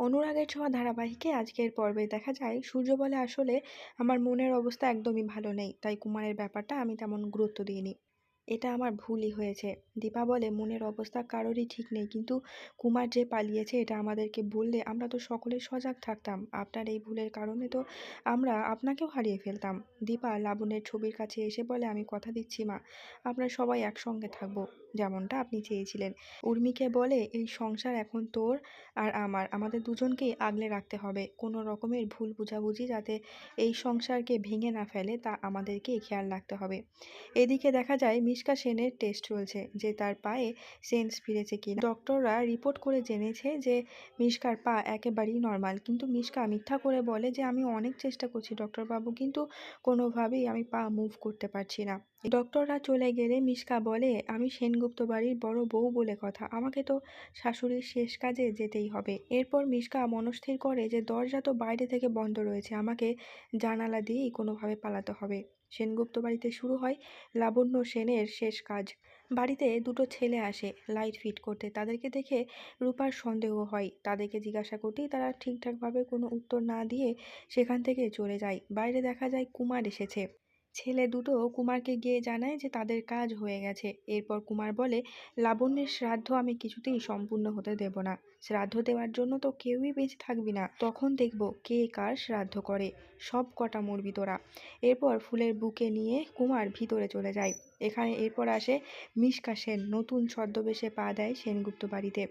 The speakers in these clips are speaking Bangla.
অনুরাগের ছোঁয়া ধারাবাহিকে আজকের পর্বে দেখা যায়, সূর্য বলে আসলে আমার মনের অবস্থা একদমই ভালো নেই, তাই কুমারের ব্যাপারটা আমি তেমন গুরুত্ব দিইনি। এটা আমার ভুলই হয়েছে। দীপা বলে, মনের অবস্থা কারোরই ঠিক নেই, কিন্তু কুমার যে পালিয়েছে এটা আমাদেরকে বললে আমরা তো সকলে সজাগ থাকতাম। আপনার এই ভুলের কারণে তো আমরা আপনাকেও হারিয়ে ফেলতাম। দীপা লাবণের ছবির কাছে এসে বলে, আমি কথা দিচ্ছি, মা। আমরা সবাই একসঙ্গে থাকব। যেমনটা আপনি চেয়েছিলেন। উর্মিকে বলে, এই সংসার এখন তোর আর আমার। আমাদের দুজনকেই আগলে রাখতে হবে। কোনো রকমের ভুল বুঝাবুঝি যাতে এই সংসারকে ভেঙে না ফেলে, তা আমাদেরকেই খেয়াল রাখতে হবে। এদিকে দেখা যায় মিশকা সেনের টেস্ট চলছে যে তার পায়ে সেন্স ফিরেছে কি ডক্টররা রিপোর্ট করে জেনেছে যে মিশকার পা একেবারেই নর্মাল। কিন্তু মিশকা মিথ্যা করে বলে যে আমি অনেক চেষ্টা করছি ডক্টরবাবু, কিন্তু কোনোভাবেই আমি পা মুভ করতে পারছি না। ডক্টররা চলে গেলে মিশকা বলে, আমি সেনগুপ্ত বাড়ির বড় বউ বলে কথা। আমাকে তো শাশুড়ির শেষ কাজে যেতেই হবে। এরপর মিশকা মনস্থির করে যে দরজা তো বাইরে থেকে বন্ধ রয়েছে, আমাকে জানালা দিয়েই কোনোভাবে পালাতে হবে। সেনগুপ্ত বাড়িতে শুরু হয় লাবণ্য সেনের শেষ কাজ। বাড়িতে দুটো ছেলে আসে লাইট ফিট করতে। তাদেরকে দেখে রূপার সন্দেহ হয়। তাদেরকে জিজ্ঞাসা করতেই তারা ঠিকঠাকভাবে কোনো উত্তর না দিয়ে সেখান থেকে চলে যায়। বাইরে দেখা যায় কুমার এসেছে। ছেলে দুটো কুমারকে গিয়ে জানায় যে তাদের কাজ হয়ে গেছে। এরপর কুমার বলে, লাবণ্যের শ্রাদ্ধ আমি কিছুতেই সম্পূর্ণ হতে দেব না। শ্রাদ্ধ দেওয়ার জন্য তো কেউই বেঁচে থাকবি না। তখন দেখব কে কার শ্রাদ্ধ করে। সব কটা মরবি তোরা। এরপর ফুলের বুকে নিয়ে কুমার ভিতরে চলে যায়। এখানে এরপর আসে মিশকা সেন, নতুন ছদ্মবেশে পা দেয় সেনগুপ্ত বাড়িতে।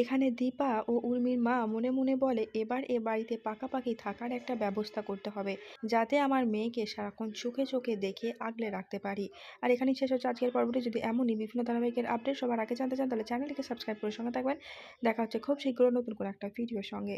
এখানে দীপা ও উর্মির মা মনে মনে বলে, এবার এ বাড়িতে পাকাপাকি থাকার একটা ব্যবস্থা করতে হবে, যাতে আমার মেয়েকে সারাক্ষণ চোখে চোখে দেখে আগলে রাখতে পারি। আর এখানেই শেষ হচ্ছে আজকের পর্বটি। যদি এমনই বিভিন্ন ধারাবাহিকের আপডেট সবার আগে জানতে চান, তাহলে চ্যানেলটিকে সাবস্ক্রাইব করে সঙ্গে থাকবেন। দেখা হচ্ছে খুব শীঘ্র নতুন কোনো একটা ভিডিওর সঙ্গে।